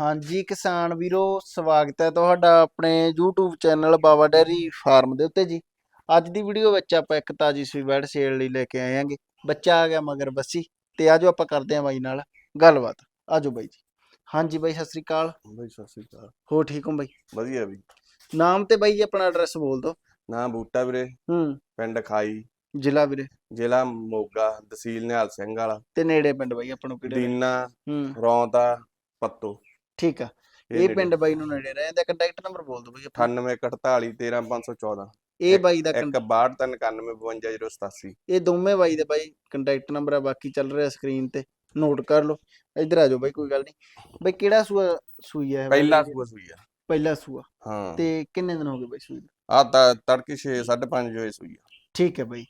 ਹਾਂਜੀ ਕਿਸਾਨ ਵੀਰੋ ਸਵਾਗਤ ਹੈ ਤੁਹਾਡਾ ਆਪਣੇ YouTube channel Baba dairy farm ਦੇ ਉੱਤੇ ਜੀ। ਅੱਜ ਦੀ ਵੀਡੀਓ ਵਿੱਚ ਆਪਾਂ ਇੱਕ ਤਾਜੀ ਸੂਈ ਬੈਡ ਸੇਲ ਲਈ ਲੈ ਕੇ ਆਏ ਆਂਗੇ ਬੱਚਾ ਆ ਗਿਆ ਮਗਰ ਬੱਸੀ ਤੇ ਆਜੋ ਆਪਾਂ ਕਰਦੇ ਆਂ ਬਾਈ ਨਾਲ ਗੱਲਬਾਤ। ਆਜੋ ਬਾਈ ਜੀ। ਹਾਂਜੀ ਬਾਈ ਸਤਿ ਸ੍ਰੀ ਅਕਾਲ। ਬਈ ਸਤਿ ਸ੍ਰੀ ਅਕਾਲ। ਹੋ ਠੀਕ ਹੋ ਬਾਈ? ਵਧੀਆ ਵੀ ਨਾਮ ਤੇ ਬਾਈ ਆਪਣਾ ਐਡਰੈਸ ਬੋਲ ਦਿਓ। ਨਾਂ ਬੂਟਾ ਵੀਰੇ। ਹੂੰ। ਪਿੰਡ ਖਾਈ। ਜ਼ਿਲ੍ਹਾ ਵੀਰੇ। ਜ਼ਿਲ੍ਹਾ ਮੋਗਾ ਤਹਿਸੀਲ ਨਿਹਾਲ ਸਿੰਘ ਵਾਲਾ। ਤੇ ਨੇੜੇ ਪਿੰਡ ਬਾਈ ਆਪਾਂ ਨੂੰ ਕਿਹੜੇ? ਦੀਨਾ ਹੂੰ। ਰੌਂਦਾ ਪੱਤੋ। ਠੀਕ ਆ। ਇਹ। ਪਿੰਡ ਬਾਈ ਨੂੰ ਨੇੜੇ ਰਹਿੰਦਾ ਕੰਟੈਕਟ ਨੰਬਰ ਬੋਲ ਦਿਓ ਬਾਈ ਆਪਣਾ। 9848 13514 ਇਹ ਬਾਈ ਦਾ ਇੱਕ 6291 ਇਹ ਦੋਵੇਂ ਬਾਈ ਦੇ ਬਾਈ ਕੰਟੈਕਟ ਨੰਬਰ ਆ ਬਾਕੀ ਚੱਲ ਰਿਹਾ ਸਕਰੀਨ ਤੇ। ਨੋਟ ਕਰ ਲਓ। ਇੱਧਰ ਆ ਜਾਓ ਬਾਈ ਕੋਈ ਗੱਲ ਨਹੀਂ। ਬਾਈ ਕਿਹੜਾ ਸੂਆ ਸੂਈ ਹੈ ਪਹਿਲਾ ਸੂਆ ਸੂਈ ਆ। ਪਹਿਲਾ ਸੂਆ। ਹਾਂ। ਤੇ ਕਿੰਨੇ ਦਿਨ ਹੋ ਗਏ ਬਾਈ ਸੂਈ ਨੂੰ? ਆ ਤਾਂ ਤੜਕੇ 6 5:30 ਵਜੇ ਸੂਈ ਆ। ਠੀਕ ਹੈ ਬਾਈ।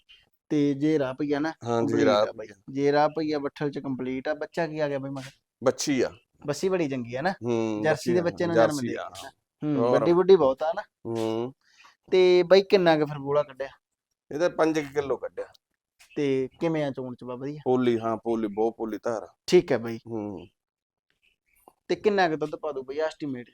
ਤੇ ਜੇ ਰਾਹ ਪਈਆ ਨਾ ਹਾਂ ਜੀ complete ਰਾਤ ਆ ਬਾਈ। ਜੇ ਰਾਹ ਪਈਆ ਬੱਠਲ ਚ ਕੰਪਲੀਟ ਆ ਬੱਚਾ ਕੀ ਆ ਗਿਆ ਬਾਈ ਮਗਰ? ਬੱਚੀ ਆ। ਬੱਸੀ ਬੜੀ ਚੰਗੀ ਆ ਨਾ ਹੂੰ ਜਰਸੀ ਦੇ ਬੱਚੀ ਨੂੰ ਜਨਮ ਦੇ ਹੂੰ। ਵੱਡੀ ਵੱਡੀ ਬਹੁਤ ਆ ਨਾ। ਹੂੰ। ਤੇ ਬਾਈ ਕਿੰਨਾ ਕੁ ਫਿਰ ਬੋਲਾ ਕੱਢਿਆ ਇਹਦੇ 5 ਕਿਲੋ ਕੱਢਿਆ। ਤੇ ਕਿਵੇਂ ਆ ਚੋਣ ਚ ਬਾ ਵਧੀਆ ਪੋਲੀ ਹਾਂ ਪੋਲੀ ਬਹੁਤ ਪੋਲੀ ਧਾਰ ਠੀਕ ਹੈ ਬਾਈ। ਹੂੰ। ਤੇ ਕਿੰਨਾ ਕੁ ਦੁੱਧ ਪਾ ਦੂ ਬਾਈ ਐਸਟੀਮੇਟ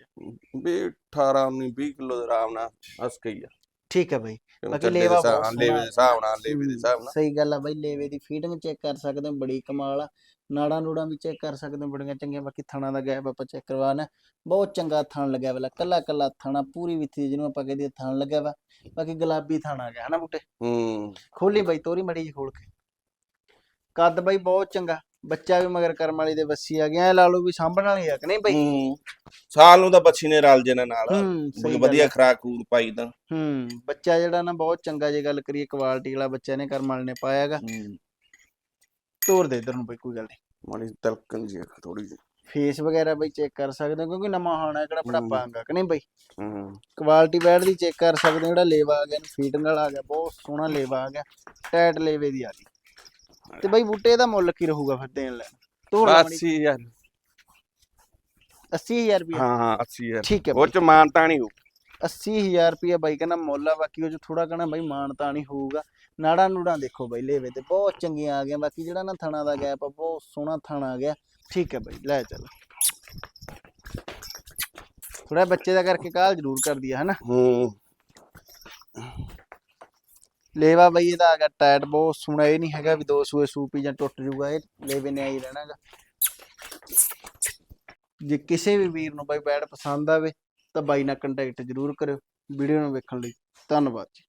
ਵੀ 18 19 20 ਕਿਲੋ ਦੇ ਆਰਾਮ ਨਾਲ ਹੱਸ ਗਈ ਆ। ਠੀਕ ਹੈ ਬਾਈ। ਬਾਕੀ ਲੇਵਾ ਬਹੁਤ ਲੇਵੇ ਦੇ ਹਿਸਾਬ ਨਾਲ ਲੇਵੇ ਦੇ ਹਿਸਾਬ ਨਾਲ। ਸਹੀ ਗੱਲ ਆ ਬਾਈ ਲੇਵੇ ਦੀ ਫੀਡਿੰਗ ਚੈੱਕ ਕਰ ਸਕਦੇ ਹੋ ਬੜੀ ਕਮਾਲ ਆ। ਨਾੜਾਂ ਨੂੜਾਂ ਵੀ ਚੈੱਕ ਕਰ ਸਕਦੇ ਹੋ ਬੜੀਆਂ ਚੰਗੀਆਂ ਬਾਕੀ ਥਣਾ ਦਾ ਗੈਪ ਆਪਾਂ ਚੈੱਕ ਕਰਵਾਣਾ ਬਹੁਤ ਚੰਗਾ ਥਣ ਲੱਗਿਆ ਵਾ ਕੱਲਾ ਕੱਲਾ ਥਣਾ ਪੂਰੀ ਵਿੱਥੀ ਜਿਹਨੂੰ ਆਪਾਂ ਕਹਿੰਦੇ ਥਣ ਲੱਗਿਆ ਵਾ। ਬਾਕੀ ਗੁਲਾਬੀ ਥਣ ਆ ਗਿਆ ਹਨਾ ਬੂਟੇ? ਹੂੰ। ਖੋਲੀ ਬਾਈ ਤੋਰੀ ਮੜੀ ਜੀ ਖੋਲ ਕੇ। ਕੱਦ ਬਾਈ ਬਹੁਤ ਚੰਗਾ। ਬੱਚਾ ਵੀ ਮਗਰ ਕਰਮ ਵਾਲੀ ਦੇ ਵੱਸੀ ਆ ਗਿਆ ਐ ਲਾ ਲਓ ਵੀ ਸਾਂਭਣ ਵਾਲੀ ਆ ਕਿ ਨਹੀਂ ਬਾਈ? ਹੂੰ ਸਾਲ ਨੂੰ ਤਾਂ ਬੱਚੀ ਨੇ ਰਲ ਜਣਾ ਨਾਲ। ਹੂੰ ਸਹੀ ਗੱਲ ਵਧੀਆ। ਖਰਾਕ ਖੂਰ ਪਾਈ ਤਾਂ। ਹੂੰ ਬੱਚਾ ਜਿਹੜਾ ਨਾ ਬਹੁਤ ਚੰਗਾ ਜੇ ਗੱਲ ਕਰੀਏ ਕੁਆਲਿਟੀ ਵਾਲਾ ਬੱਚਾ ਨੇ ਕਰਮ ਵਾਲੇ ਨੇ ਪਾਇਆ ਹੈਗਾ। ਤੋਰ ਦੇ ਇਧਰ ਨੂੰ ਬਾਈ ਕੋਈ ਗੱਲ ਨਹੀਂ। ਮਾੜੀ ਤਲਕਣ ਜੀ ਥੋੜੀ ਜੀ ਫੇਸ ਵਗੈਰਾ ਬਈ ਚੈੱਕ ਕਰ ਸਕਦੇ ਹੋ ਕਿਉਂਕਿ ਨਵਾਂ ਹਾਣਾ ਕਿਹੜਾ ਬੜਾ ਹੂੰ। ਪਾਂਗਾ ਕਿ ਨਹੀਂ ਬਈ? ਹੂੰ। ਕੁਆਲਿਟੀ ਬੈਡ ਦੀ ਚੈੱਕ ਕਰ ਸਕਦੇ ਹੋ ਜਿਹੜਾ ਲੇਵਾ ਆ ਗਿਆ ਫੀਟਿੰਗ ਵਾਲਾ ਆ ਗਿਆ ਬਹੁਤ ਸੋਹਣਾ ਲੇਵਾ ਆ ਗਿਆ ਟਾਈਟ ਲੇਵੇ ਦੀ ਆ ਗਈ। ਤੇ ਬਈ ਬੂਟੇ ਦਾ ਮੁੱਲ ਕੀ ਰਹੂਗਾ ਫਿਰ ਦੇਣ ਲੈਣ? ਤੋੜ ਮਾੜੀ। 80000 80000 ਰੁਪਏ ਹਾਂ ਹਾਂ 80000 ਠੀਕ ਹੈ ਉਹ ਚ ਮਾਨਤਾ ਨਹੀਂ ਹੋ 80000 ਰੁਪਏ ਬਾਈ ਕਹਿੰਦਾ ਮੁੱਲ ਆ ਬਾਕੀ ਉਹ ਚ ਥੋੜਾ ਕਹਣਾ ਬਾਈ ਮਾਨਤਾ ਨਹੀਂ ਹੋਊਗਾ। ਨਾੜਾ ਨੂੜਾਂ ਦੇਖੋ ਬਾਈ ਲੇਵੇ ਤੇ ਬਹੁਤ ਚੰਗੀਆਂ ਆ ਗਈਆਂ। ਬਾਕੀ ਜਿਹੜਾ ਨਾ ਥਣਾ ਦਾ ਗੈਪ ਆ ਬਹੁਤ ਸੋਹਣਾ ਥਣਾ ਆ ਗਿਆ। ਠੀਕ ਹੈ ਬਾਈ ਲੈ ਚੱਲ। ਥੋੜਾ ਬੱਚੇ ਦਾ ਕਰਕੇ ਕਾਲ ਜ਼ਰੂਰ ਕਰਦੀ ਆ ਹਨਾ ਹੂੰ। ਲੇਵਾ ਬਈ ਇਹਦਾ ਹੈਗਾ ਗਿਆ ਟਾਇਟ ਬਹੁਤ ਸੁਣਾ ਇਹ ਨਹੀਂ ਹੈਗਾ ਵੀ ਦੋ ਸੂਏ ਸੂਪੀ ਜਾਂ ਟੁੱਟ ਜੂਗਾ ਇਹ ਲੇਵੇ ਨੇ ਆਈ ਰਹਿਣਾਗਾ। ਜੇ ਕਿਸੇ ਵੀ ਵੀਰ ਨੂੰ ਬਾਈ ਬੈਡ ਪਸੰਦ ਆਵੇ ਤਾਂ ਬਾਈ ਨਾਲ ਕੰਟੈਕਟ ਜ਼ਰੂਰ ਕਰਿਓ, ਵੀਡੀਓ ਨੂੰ ਵੇਖਣ ਲਈ, ਧੰਨਵਾਦ ਜੀ।